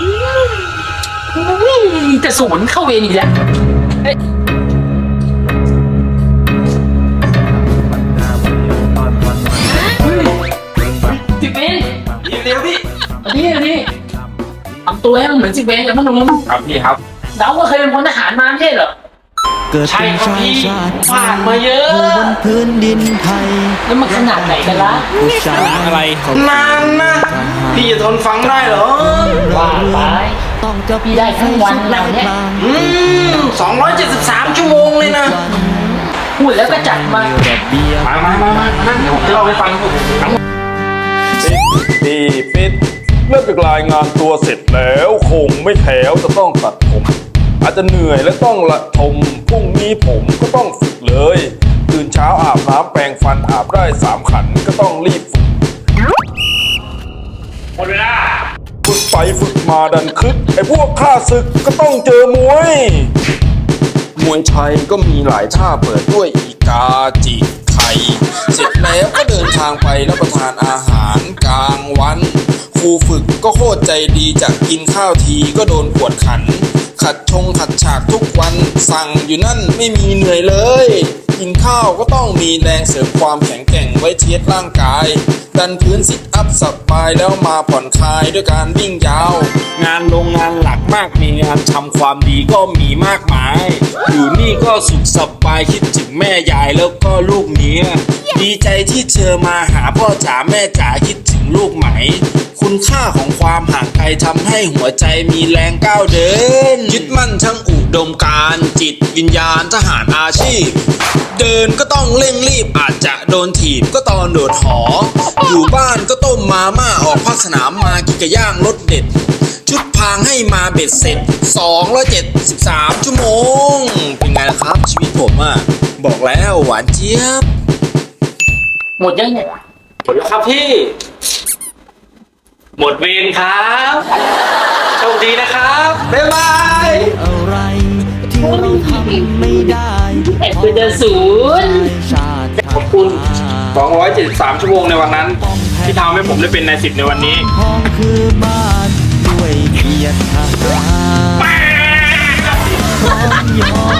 อุ้ยจะสวนเข้าเวรอีกแล้วเฮ้ยสิบเวนเร็วพี่อันนี้อันนี้ทำตัวให้มันเหมือนสิบเวนกับพนมครับพี่ครับ เราก็เคยเป็นพลทหารมาไม่ใช่เหรอ เกิดใช่เป็นครับชายพี่ชาติผ่านมาเยอะอยู่บนพื้นดินไทยแล้วมันขนาดไหนกันล่ะผู้ชายอะไรเขานานนะพี่จะทนฟังได้เหรอว่าไปต้องจะพี่ได้ทั้งวันเราเนี่ยอืม273ชั่วโมงเลยนะพูดแล้วก็จัดมาระเบียบมามามามานั่งเดี๋ยวผมจะเล่าให้ฟังทั้งหมดปิดปิดเริ่มจากรายงานตัวเสร็จแล้วคงไม่แถวจะต้องตัดผม อาจจะเหนื่อยและต้องละทมพรุ่งนี้ผมก็ต้องฝึกเลย ตื่นเช้าอาบน้ำแปรงฟันอาบได้สามขันก็ต้องรีบฝึกหมดเวลาฝึกไปฝึกมาดันคึกไอ้พวกข้าศึกก็ต้องเจอมวย มวยไทยก็มีหลายท่าเปิดด้วยอีกาจิกไข่เสร็จแล้วก็เดินทางไปรับประทานอาหารกลางวัน ครูฝึกก็โคตรใจดีจะกินข้าวทีก็โดนกวดขัน ขัดชงขัดฉากทุกวัน สั่งอยู่นั่นไม่มีเหนื่อยเลย กินข้าวก็ต้องมีแรงเสริมความแข็งแกร่งไว้เทียดร่างกาย ดันพื้นซิทอัพสบายแล้วมาผ่อนคลายด้วยการวิ่งยาว งานโรงงานหลักมากมีงานทำความดีก็มีมากมาย อยู่นี่ก็สุขสบายคิดถึงแม่ยายแล้วก็ลูกเมียดีใจที่เธอมาหาพ่อจ๋าแม่จ๋าคิดถึงลูกไหม คุณค่าของความห่างไกลทำให้หัวใจมีแรงก้าวเดิน ยึดมั่นทั้งอุดมการณ์จิตวิญญาณทหารอาชีพ เดินก็ต้องเร่งรีบอาจจะโดนถีบก็ตอนโดดหอ อยู่บ้านก็ต้มมาม่าออกภาคสนามมากินกระย่างรสเด็ด ชุดพางให้มาเบ็ดเสร็จ273 ชั่วโมง เป็นไงล่ะครับ ชีวิตผมอะ บอกแล้วหวานเจี๊ยบ หมดยังเนี่ยหมดแล้วครับพี่ หมดเวรครับ โชคดีนะครับ บ๊ายบาย ที่เราทำไม่ได้แอบไปเดินศูนย์ชาติขอบคุณ 273 ชั่วโมงในวันนั้น ที่ทำให้ผมได้เป็นนายสิบในวันนี้ห้องคือบ้านด้วยเกียรติทหารพร้อมยอมอีกกว่า